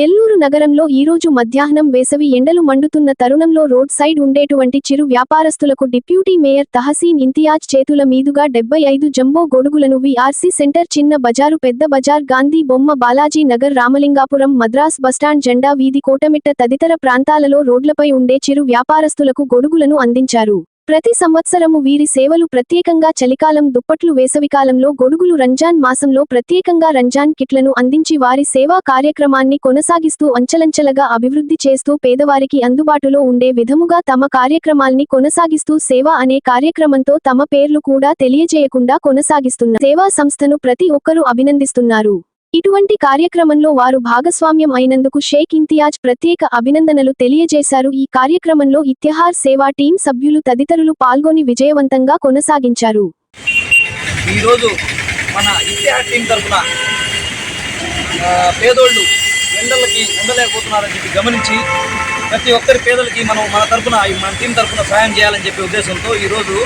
నెల్లూరు నగరంలో ఈరోజు మధ్యాహ్నం వేసవి ఎండలు మండుతున్న తరుణంలో రోడ్ సైడ్ ఉండేటువంటి చిరు వ్యాపారస్తులకు డిప్యూటీ మేయర్ తహసీన్ ఇంతియాజ్ చేతుల మీదుగా డెబ్బై ఐదు జంబో గొడుగులను వీఆర్సీ సెంటర్ చిన్న బజారు పెద్ద బజార్ గాంధీ బొమ్మ బాలాజీ నగర్ రామలింగాపురం మద్రాస్ బస్టాండ్ జెండా వీధి కోటమిట్ట తదితర ప్రాంతాలలో రోడ్లపై ఉండే చిరు వ్యాపారస్తులకు గొడుగులను అందించారు. ప్రతి సంవత్సరము వీరి సేవలు ప్రత్యేకంగా చలికాలం దుప్పట్లు వేసవికాలంలో గొడుగులు రంజాన్ మాసంలో ప్రత్యేకంగా రంజాన్ కిట్లను అందించి వారి సేవా కార్యక్రమాన్ని కొనసాగిస్తూ అంచలంచలగా అభివృద్ధి చేస్తూ పేదవారికి అందుబాటులో ఉండే విధముగా తమ కార్యక్రమాల్ని కొనసాగిస్తూ సేవ అనే కార్యక్రమంతో తమ పేర్లు కూడా తెలియజేయకుండా కొనసాగిస్తున్న సేవా సంస్థను ప్రతి ఒక్కరూ అభినందిస్తున్నారు. ఇటువంటి కార్యక్రమంలో వారు భాగస్వామ్యం అయినందుకు షేక్ ఇంతియాజ్ ప్రత్యేక అభినందనలు తెలియజేశారు. ఈ కార్యక్రమంలో ఇత్యహార్ సేవా టీం సభ్యులు తదితరులు పాల్గొని విజయవంతంగా కొనసాగించారు. ఈరోజు మన ఇతిహాస్ టీం తరఫున పేదోళ్ళు ఎండలకి ఉండలేకపోతున్నారని చెప్పి గమనించి ప్రతి ఒక్కరి పేదలకి మనం మన తరఫున మన టీం తరఫున సహాయం చేయాలని చెప్పే ఉద్దేశంతో ఈరోజు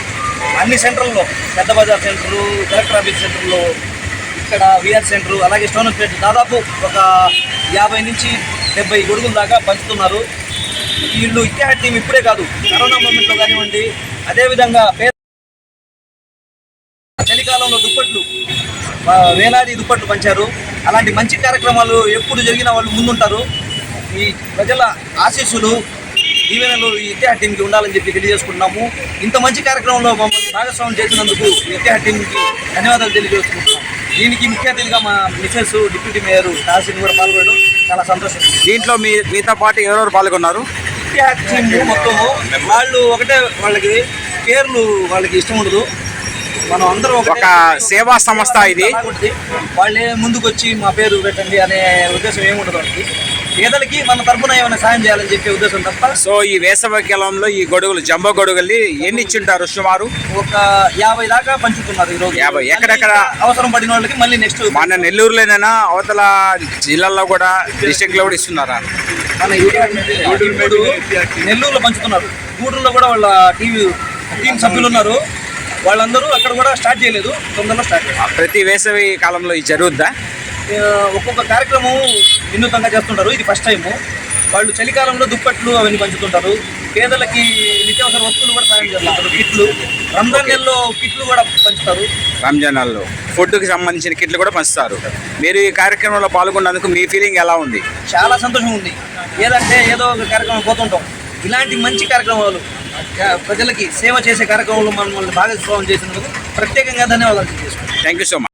అన్ని సెంటర్లలో పెద్ద బజార్ సెంటర్లు కలెక్టర్ ఆఫీస్ సెంటర్లో ఇక్కడ విఆర్ సెంటర్ అలాగే స్టోన్ ప్లేట్ దాదాపు ఒక యాభై నుంచి డెబ్బై గొడుగుల దాకా పంచుతున్నారు. వీళ్ళు ఇతిహాస్ టీం ఇప్పుడే కాదు కరోనా మూమెంట్లో కానివ్వండి అదేవిధంగా పేద చలికాలంలో దుప్పట్లు వేలాది దుప్పట్లు పంచారు. అలాంటి మంచి కార్యక్రమాలు ఎప్పుడు జరిగిన వాళ్ళు ముందుంటారు. ఈ ప్రజల ఆశీస్సులు దీవెనలు ఈ ఇతిహాస్ టీంకి ఉండాలని చెప్పి తెలియజేసుకుంటున్నాము. ఇంత మంచి కార్యక్రమంలో మమ్మల్ని భాగస్వామ్యం చేసినందుకు ఇతిహాస్ టీంకి ధన్యవాదాలు తెలియజేసుకుంటున్నాము. దీనికి ముఖ్య అతిథిగా మా మిసెస్ డిప్యూటీ మేయర్ తహసీన్ కూడా పాల్గొనడం చాలా సంతోషం. దీంట్లో మీ మీతో పాటు ఎవరెవరు పాల్గొన్నారు? టీం మొత్తము. వాళ్ళు ఒకటే వాళ్ళకి పేర్లు వాళ్ళకి ఇష్టం ఉండదు. మనం అందరం ఒక సేవా సంస్థ ఇది. వాళ్ళే ముందుకు వచ్చి మా పేరు పెట్టండి అనే ఉద్దేశం ఏముండదు వాళ్ళకి. పేదలకి మన తరపున ఏమైనా సాయం చేయాలని చెప్పే ఉద్దేశం తప్ప? సో ఈ వేసవి కాలంలో ఈ గొడుగులు జంబో గొడుగుల్ని ఎన్ని ఇచ్చింటారు సుమారు? ఒక యాభై దాకా పంచుతున్నారు ఈ రోజు. యాభై. ఎక్కడెక్కడ? అవసరం పడిన వాళ్ళకి మళ్ళీ నెక్స్ట్ మన నెల్లూరులోనైనా అవతల జిల్లాల్లో కూడా డిస్ట్రిక్ట్లో కూడా ఇస్తున్నారా? మన ఇప్పుడు నెల్లూరులో పంచుతున్నారు. గూడూరులో కూడా వాళ్ళ టీవీ టీం సభ్యులు ఉన్నారు. వాళ్ళందరూ అక్కడ కూడా స్టార్ట్ చేయలేదు. తొందరలో స్టార్ట్ ప్రతి వేసవి కాలంలో ఇది జరుగుద్దా? ఒక్కొక్క కార్యక్రమం వినూతంగా చేస్తుంటారు. ఇది ఫస్ట్ టైము వాళ్ళు చలికాలంలో దుప్పట్లు అవన్నీ పంచుతుంటారు. పేదలకి నిత్యావసర వస్తువులు కూడా సాయం చేస్తుంటారు. కిట్లు. రంజాన్ నెలలో కిట్లు కూడా పంచుతారు. రంజాన్ నెలలో ఫుడ్కి సంబంధించిన కిట్లు కూడా పంచుతారు. మీరు ఈ కార్యక్రమంలో పాల్గొన్నందుకు మీ ఫీలింగ్ ఎలా ఉంది? చాలా సంతోషం ఉంది. ఏదంటే ఏదో ఒక కార్యక్రమం పోతుంటాం. ఇలాంటి మంచి కార్యక్రమాలు ప్రజలకి సేవ చేసే కార్యక్రమంలో మనల్ని భాగస్వామ్యం చేసినందుకు ప్రత్యేకంగా ధన్యవాదాలు తెలియజేసుకుంటాం thank you so much